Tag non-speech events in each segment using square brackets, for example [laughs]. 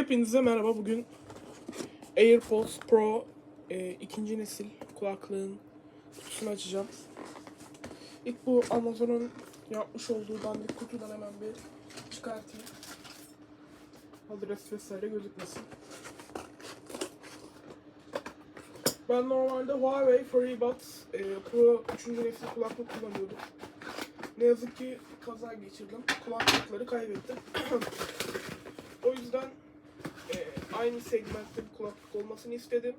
Hepinize merhaba. Bugün AirPods Pro e, ikinci nesil kulaklığın kutusunu açacağım. İlk bu Amazon'un yapmış olduğu dandik kutudan hemen bir çıkartayım. Adres vesaire gözükmesin. Ben normalde Huawei FreeBuds e, Pro 3. nesil kulaklık kullanıyordum. Ne yazık ki kaza geçirdim. Kulaklıkları kaybettim. [clears throat] aynı segmentte bir kulaklık olmasını istedim.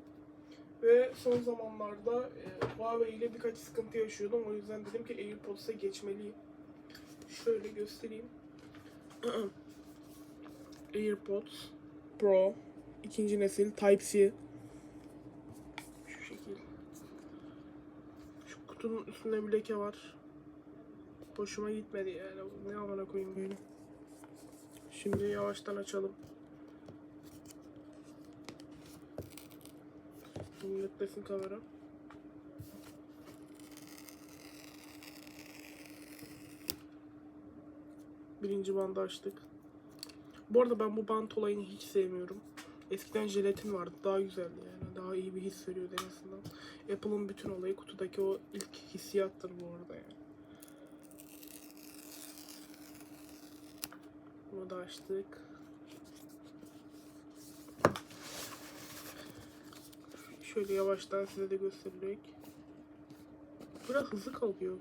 Ve son zamanlarda e, Huawei ile birkaç sıkıntı yaşıyordum. O yüzden dedim ki AirPods'a geçmeliyim. Şöyle göstereyim. [clears throat] AirPods Pro ikinci nesil Type-C şu şekil. Şu kutunun üstünde bir leke var. Hoşuma gitmedi yani. Ne amına koyayım böyle. Şimdi yavaştan açalım. Netlesin kamera. Birinci bandı açtık. Bu arada ben bu bant olayını hiç sevmiyorum. Eskiden jelatin vardı. Daha güzeldi yani. Daha iyi bir his veriyordu en azından. Apple'ın bütün olayı kutudaki o ilk hissiyattır bu arada yani. Bunu da açtık. Şöyle yavaştan size de göstererek. Biraz hızlı kalkıyor.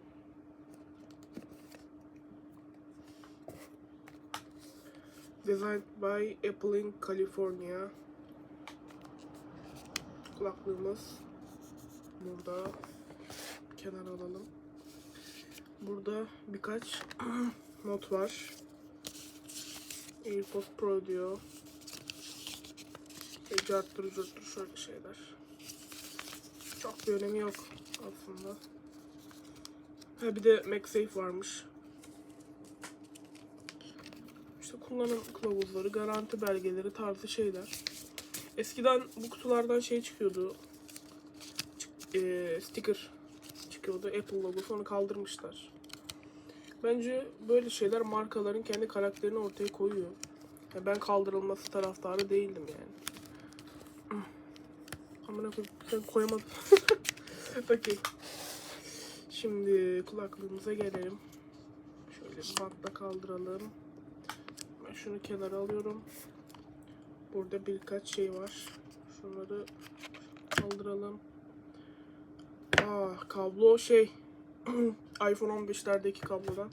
Designed by Apple in California. Kulaklığımız burada. Kenara alalım. Burada birkaç [clears throat] not var. AirPods Pro diyor. Carttır curttur şöyle şeyler. Çok bir önemi yok aslında. Ha bir de MagSafe varmış. İşte kullanım kılavuzları, garanti belgeleri tarzı şeyler. Eskiden bu kutulardan şey çıkıyordu. Çık- eee, sticker çıkıyordu. Apple logosu onu kaldırmışlar. Bence böyle şeyler markaların kendi karakterini ortaya koyuyor. Ya ben kaldırılması taraftarı değildim yani. Amına koyayım sen koyamadın. [laughs] Okey. Şimdi kulaklığımıza gelelim. Şöyle bantla kaldıralım. Ben şunu kenara alıyorum. Burada birkaç şey var. Şunları kaldıralım. Aa kablo şey [clears throat] iPhone 15'lerdeki kablodan.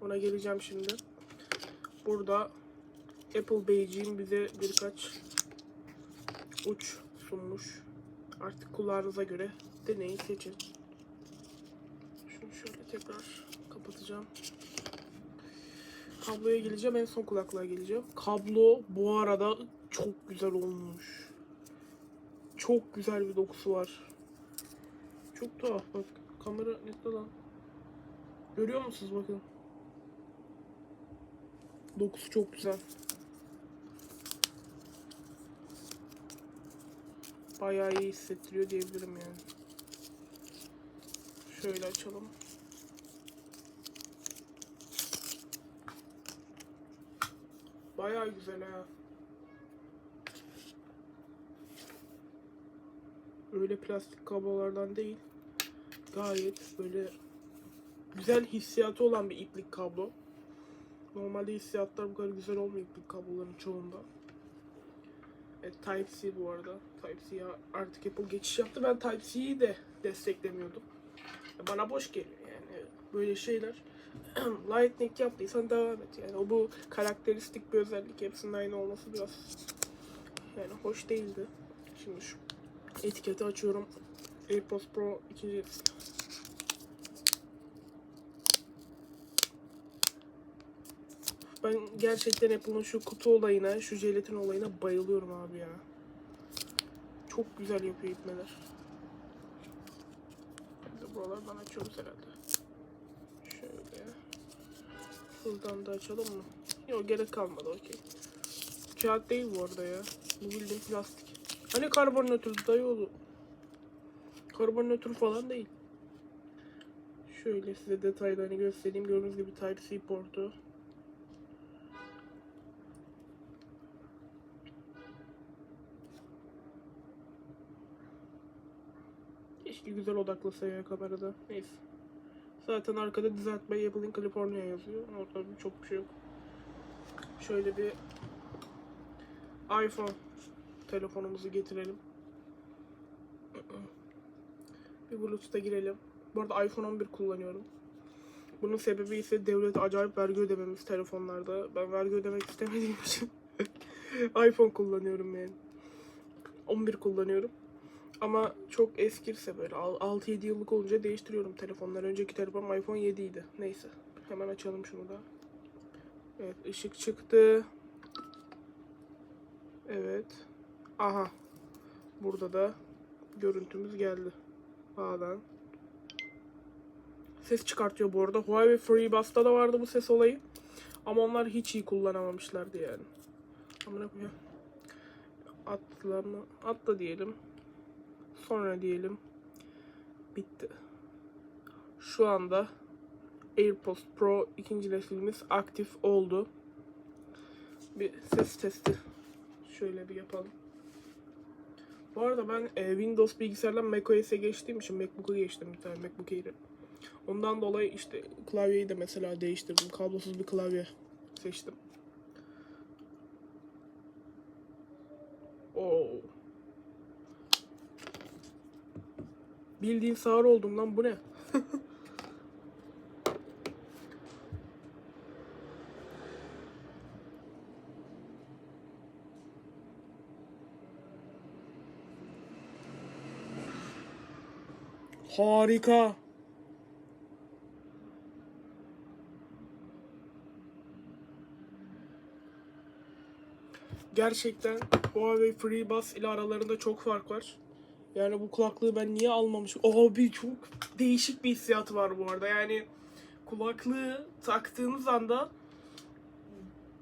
Ona geleceğim şimdi. Burada Apple Beijing bize birkaç uç sunmuş. Artık kulağınıza göre deneyi seçin. Şunu şöyle tekrar kapatacağım. Kabloya geleceğim. En son kulaklığa geleceğim. Kablo bu arada çok güzel olmuş. Çok güzel bir dokusu var. Çok tuhaf bak. Kamera netle lan. Görüyor musunuz bakın. Dokusu çok güzel. Bayağı iyi hissettiriyor diyebilirim yani. Şöyle açalım. Bayağı güzel ha. Öyle plastik kablolardan değil. Gayet böyle güzel hissiyatı olan bir iplik kablo. Normalde hissiyatlar bu kadar güzel olmuyor iplik kabloların çoğunda. Evet, Type-C bu arada. Type-C'ye artık Apple geçiş yaptı. Ben Type-C'yi de desteklemiyordum. Ya Bana boş geliyor yani böyle şeyler. [clears throat] Lightning yaptıysan devam et yani. O bu karakteristik bir özellik. Hepsinin aynı olması biraz yani hoş değildi. Şimdi şu etiketi açıyorum. AirPods Pro 2. Ben gerçekten Apple'ın şu kutu olayına, şu jelatin olayına bayılıyorum abi ya. Çok güzel yapıyor ipneler. Şimdi buralardan açıyoruz herhalde. Şöyle. Şuradan da açalım mı? Yok gerek kalmadı okey. Kağıt değil bu arada ya. Bu bildiğin plastik. Hani karbonatür dayı Karbonatür falan değil. Şöyle size detaylarını göstereyim. Gördüğünüz gibi Type-C portu. Keşke güzel odaklasa ya kamerada. Neyse. Zaten arkada düzeltme Apple in California yazıyor. Orada bir çok bir şey yok. Şöyle bir iPhone telefonumuzu getirelim. [clears throat] Bir Bluetooth'a girelim. Bu arada iPhone 11 kullanıyorum. Bunun sebebi ise devlet acayip vergi ödememiz telefonlarda. Ben vergi ödemek istemediğim için [laughs] iPhone kullanıyorum yani. 11 kullanıyorum. Ama çok eskirse böyle 6-7 yıllık olunca değiştiriyorum telefonları. Önceki telefonum iPhone 7 idi. Neyse. Hemen açalım şunu da. Evet ışık çıktı. Evet. Aha. Burada da görüntümüz geldi. Bağdan. Ses çıkartıyor bu arada. Huawei FreeBuds'ta da vardı bu ses olayı. Ama onlar hiç iyi kullanamamışlardı yani. Amına koyayım. Atla mı? Atla diyelim. Sonra diyelim. Bitti. Şu anda AirPods Pro ikinci neslimiz aktif oldu. Bir ses testi şöyle bir yapalım. Bu arada ben e, Windows bilgisayardan macOS'e geçtiğim için MacBook'a geçtim bir tane MacBook Air'e. Ondan dolayı işte klavyeyi de mesela değiştirdim. Kablosuz bir klavye seçtim. Oo. Bildiğin sağır oldum lan bu ne? [laughs] Harika. Gerçekten Huawei FreeBuds ile aralarında çok fark var. Yani bu kulaklığı ben niye almamışım? Abi çok değişik bir hissiyatı var bu arada. Yani kulaklığı taktığınız anda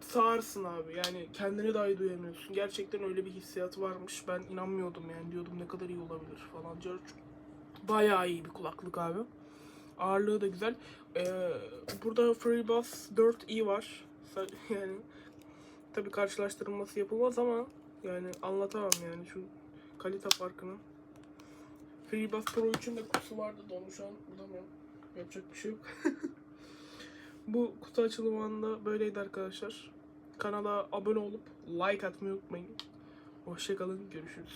sağırsın abi. Yani kendini dahi duyamıyorsun. Gerçekten öyle bir hissiyatı varmış. Ben inanmıyordum yani. Diyordum ne kadar iyi olabilir falan. Bayağı iyi bir kulaklık abi. Ağırlığı da güzel. Ee, burada FreeBuds 4i var. [laughs] Yani tabii karşılaştırılması yapılmaz ama yani anlatamam yani şu kalite farkını. FreeBuds Pro 3'ün de kutusu vardı da onu şu an bulamıyorum. Yapacak bir şey yok. [laughs] Bu kutu açılımında böyleydi arkadaşlar. Kanala abone olup like atmayı unutmayın. Hoşçakalın, görüşürüz.